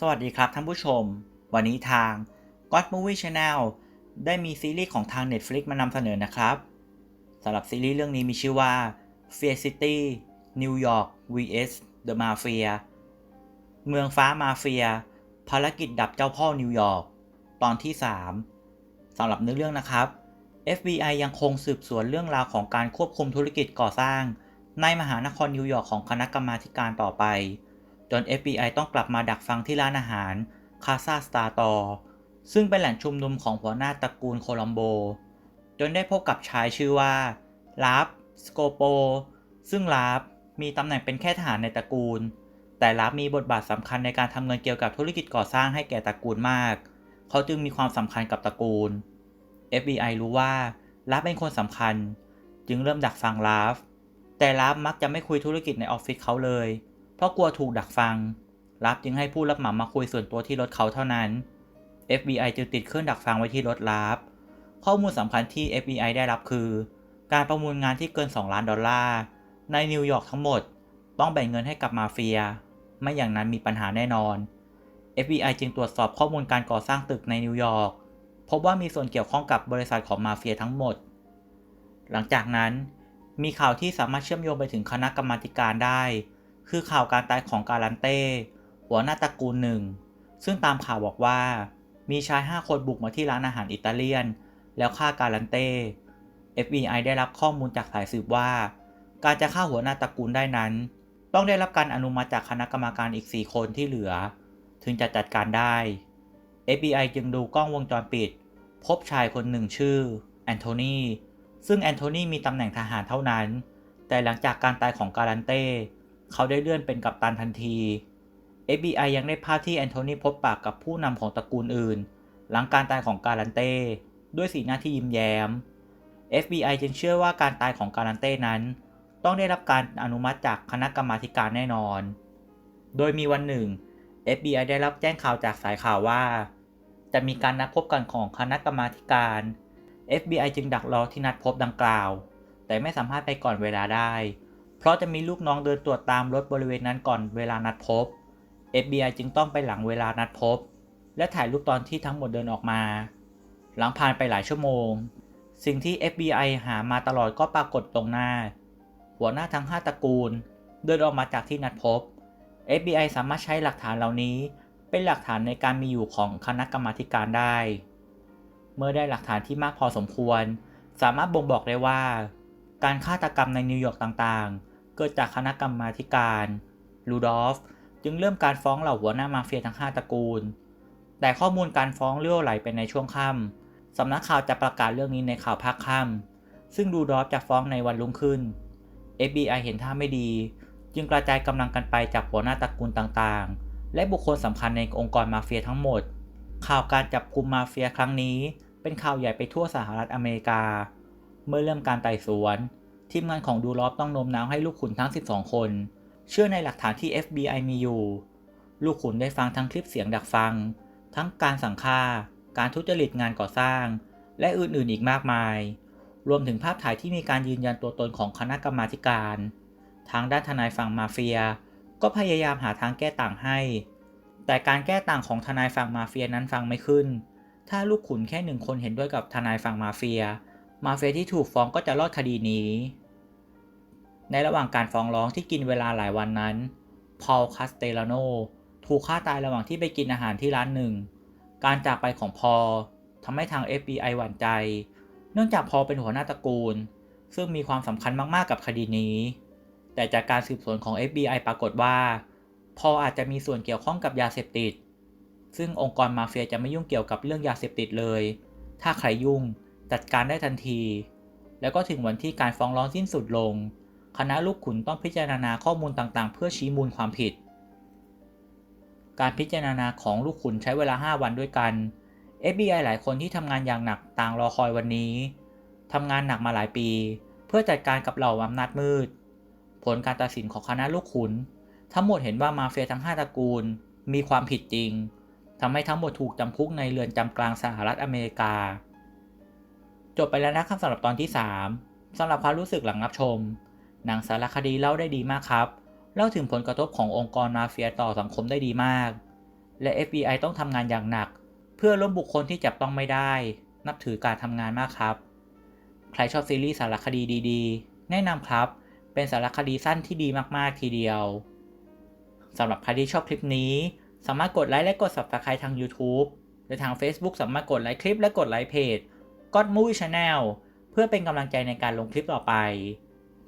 สวัสดีครับท่านผู้ชม วันนี้ทาง God Movie Channel ได้มีซีรีส์ของทาง Netflix มานำเสนอนะครับสำหรับซีรีส์เรื่องนี้มีชื่อว่า Fear City New York vs The Mafia เมืองฟ้ามาเฟีย ภารกิจดับเจ้าพ่อนิวยอร์กตอนที่ 3สำหรับเนื้อเรื่องนะครับ FBI ยังคงสืบสวนเรื่องราวของการควบคุมธุรกิจก่อสร้าง ในมหานครนิวยอร์กของคณะกรรมาธิการต่อไป จน FBI ต้องกลับมาดักฟังที่ร้านอาหารคาซาสตาตอซึ่งเป็นแหล่งชุมนุมของหัวหน้าตระกูลโคลัมโบ จนได้พบกับชายชื่อว่าลาฟสโกโป ซึ่งลาฟมีตำแหน่งเป็นแค่ทหารในตระกูล แต่ลาฟมีบทบาทสำคัญในการทำเงินเกี่ยวกับธุรกิจก่อสร้างให้แก่ตระกูลมาก เขาจึงมีความสำคัญกับตระกูล FBI รู้ว่าลาฟเป็นคนสำคัญ จึงเริ่มดักฟังลาฟแต่ลาฟมักจะไม่คุยธุรกิจในออฟฟิศเขาเลย เพราะกลัวถูกดักฟังลาฟจึงให้ผู้รับเหมามาคุยส่วนตัวที่รถเขาเท่านั้น FBI จึงติดเครื่องดักฟังไว้ที่รถลาฟข้อมูลสำคัญที่ FBI ได้รับคือ การประมูลงานที่เกิน 2 ล้านดอลลาร์ ในนิวยอร์กทั้งหมด ต้องแบ่งเงินให้กับมาเฟีย ไม่อย่างนั้นมีปัญหาแน่นอน FBI จึงตรวจสอบข้อมูลการก่อสร้างตึกในนิวยอร์ก พบว่ามีส่วนเกี่ยวข้องกับบริษัทของมาเฟียทั้งหมด หลังจากนั้น มีข่าวที่สามารถเชื่อมโยงไปถึงคณะกรรมาการได้ คือข่าวการตายของการันเต้ หัวหน้าตระกูลหนึ่ง ซึ่งตามข่าวบอกว่า มีชาย 5 คนบุกมาที่ร้านอาหารอิตาเลียน แล้วฆ่าการันเต้ FBI ได้รับข้อมูลจากสายสืบว่า การจะฆ่าหัวหน้าตระกูลได้นั้น ต้องได้รับการอนุมัติจากคณะกรรมการอีก 4 คนที่เหลือ ถึงจะจัดการได้ FBI จึงดูกล้องวงจรปิด พบชายคนหนึ่งชื่อแอนโทนีซึ่งแอนโทนีมีตำแหน่งทหารเท่านั้น แต่หลังจากการตายของการันเต้ เขาได้เลื่อนเป็นกัปตันทันที FBI ยังได้ภาพที่แอนโทนีพบปากกับผู้นำของตระกูลอื่น หลังการตายของการันเต้ ด้วยสีหน้าที่ยิ้มแย้ม FBI จึงเชื่อว่าการตายของการันเต้นั้น ต้องได้รับการอนุมัติจากคณะกรรมาการแน่นอน โดยมีวันหนึ่ง FBI ได้รับแจ้งข่าวจากสายข่าวว่า จะมีการนัดพบกันของคณะกรรมาการ FBI จึงดักรอที่นัดพบดังกล่าว แต่ไม่สามารถไปก่อนเวลาได้ เพราะจะมีลูกน้องเดินตรวจตามรถบริเวณนั้นก่อนเวลานัดพบ FBI จึงต้องไปหลังเวลานัดพบ และถ่ายรูปตอนที่ทั้งหมดเดินออกมา หลังผ่านไปหลายชั่วโมง สิ่งที่ FBI หามาตลอดก็ปรากฏตรงหน้า หัวหน้าทั้ง 5ตระกูล เดินออกมาจากที่นัดพบ FBI สามารถใช้หลักฐานเหล่านี้เป็นหลักฐานในการมีอยู่ของคณะกรรมาการได้ เมื่อได้หลักฐานที่มากพอสมควร สามารถบ่งบอกได้ว่า การฆาตกรรมในนิวยอร์กต่างๆ เกิดจากคณะกรรมาธิการลูดอฟจึงเริ่มการฟ้องเหล่าหัวหน้ามาเฟียทั้ง 5 ตระกูล แต่ข้อมูลการฟ้องเลื่อไหลไปในช่วงค่ำสำนักข่าวจะประกาศเรื่องนี้ในข่าวภาคค่ำซึ่งลูดอฟจะฟ้องในวันรุ่งขึ้น FBI เห็นท่าไม่ดี จึงกระจายกำลังกันไปจากหัวหน้าตระกูลต่างๆ และบุคคลสำคัญในองค์กรมาเฟียทั้งหมด ข่าวการจับกลุมมาเฟียครั้งนี้ เป็นข่าวใหญ่ไปทั่วสหรัฐอเมริกา เมื่อเริ่มการไต่สวน ทีมงานของดูลอฟต้องโน้มน้าวให้ลูกขุนทั้ง 12 คน เชื่อในหลักฐานที่ FBI มีอยู่ ลูกขุนได้ฟังทั้งคลิปเสียงดักฟัง ทั้งการสั่งฆ่า การทุจริตงานก่อสร้าง และอื่นๆอีกมากมาย รวมถึงภาพถ่ายที่มีการยืนยันตัวตนของคณะกรรมาการ ทางด้านทนายฝั่งมาเฟีย ก็พยายามหาทางแก้ต่างให้ แต่การแก้ต่างของทนายฝั่งมาเฟียนั้นฟังไม่ขึ้น ถ้าลูกขุนแค่หนึ่งคนเห็นด้วยกับทนายฝั่งมาเฟียมาเฟียที่ถูกฟ้องก็จะรอดคดีนี้ ในระหว่างการฟ้องร้องที่กินเวลาหลายวันนั้น พอล คาสเตลาโน ถูกฆ่าตายระหว่างที่ไปกินอาหารที่ร้านหนึ่ง การจากไปของพอลทำให้ทาง FBI หวั่นใจ เนื่องจากพอลเป็นหัวหน้าตระกูล ซึ่งมีความสำคัญมากๆกับคดีนี้ แต่จากการสืบสวนของ FBI ปรากฏว่า พออาจจะมีส่วนเกี่ยวข้องกับยาเสพติด ซึ่งองค์กรมาเฟียจะไม่ยุ่งเกี่ยวกับเรื่องยาเสพติดเลย ถ้าใครยุ่งจัดการได้ทันที แล้วก็ถึงวันที่การฟ้องร้องสิ้นสุดลง คณะลูกขุนต้องพิจารณาข้อมูลต่างๆ เพื่อชี้มูลความผิด การพิจารณาของลูกขุนใช้เวลา 5 วันด้วยกัน FBI หลายคนที่ทำงานอย่างหนักต่างรอคอยวันนี้ทำงานหนักมาหลายปี เพื่อจัดการกับเหล่าอำนาจมืด ผลการตัดสินของคณะลูกขุน ทั้งหมดเห็นว่ามาเฟียทั้ง 5 ตระกูล มีความผิดจริงทำให้ทั้งหมดถูกจำคุกในเรือนจำกลางสหรัฐอเมริกา จบไปแล้วนะครับสำหรับตอนที่ 3สำหรับความรู้สึกหลังรับชม หนังสารคดีเล่าได้ดีมากครับ เล่าถึงผลกระทบขององค์กรมาเฟียต่อสังคมได้ดีมาก และ FBI ต้องทำงานอย่างหนัก เพื่อล้มบุคคลที่จับต้องไม่ได้ นับถือการทำงานมากครับ ใครชอบซีรีส์สารคดีดีๆ แนะนำครับ เป็นสารคดีสั้นที่ดีมากๆทีเดียวสำหรับใครที่ชอบคลิปนี้ สามารถกดไลค์และกด Subscribe ทาง YouTube และทาง Facebook สามารถกดไลค์คลิปและกดไลค์เพจ God Movie Channel เพื่อเป็นกำลังใจในการลงคลิปต่อไป